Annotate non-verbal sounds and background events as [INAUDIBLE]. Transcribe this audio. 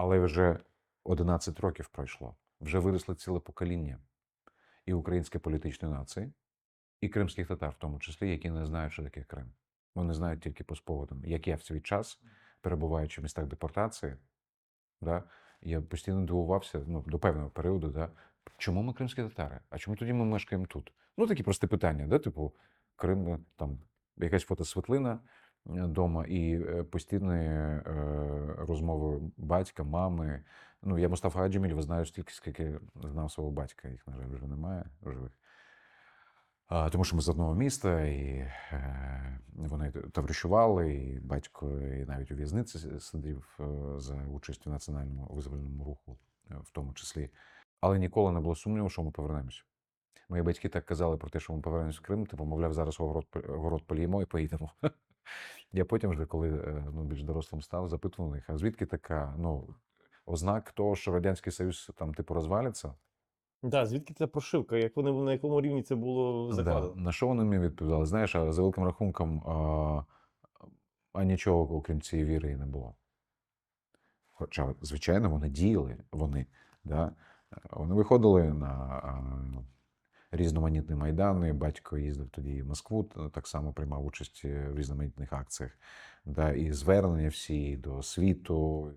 Але вже 11 років пройшло. Вже виросло ціле покоління і української політичної нації, і кримських татар, в тому числі, які не знають, що таке Крим. Вони знають тільки по споводам. Як я в свій час, перебуваючи в містах депортації, да, я постійно дивувався ну, до певного періоду, да, чому ми кримські татари? А чому тоді ми мешкаємо тут? Ну, такі прості питання, да, типу, Крим, е, там якась фотосвітлина вдома і е, постійні е, розмови батька, мами. Ну, я Мустафа Аджемілєва знаю стільки, скільки знав свого батька. Їх, на жаль, вже немає живих. Тому що ми з одного міста, і е, вони товаришували, і батько і навіть у в'язниці сидів е, за участь у національному визвольному руху, е, в тому числі. Але ніколи не було сумніву, що ми повернемося. Мої батьки так казали про те, що ми повернемось в Крим, типу, мовляв, зараз город, город поліємо і поїдемо. [LAUGHS] Я потім, вже, коли е, ну, більш дорослим став, запитував їх, а звідки така ну, ознак того, що Радянський Союз там типу розвалиться? Да, звідки ця прошивка? Як вони на якому рівні це було Да. На що вони мені відповідали? Знаєш, а за великим рахунком, а, а нічого, окрім цієї віри, і не було. Хоча, звичайно, вони діяли, вони, да? вони виходили на різноманітні майдани. Батько їздив тоді в Москву, так само приймав участь в різноманітних акціях. Да? І звернення всі до світу,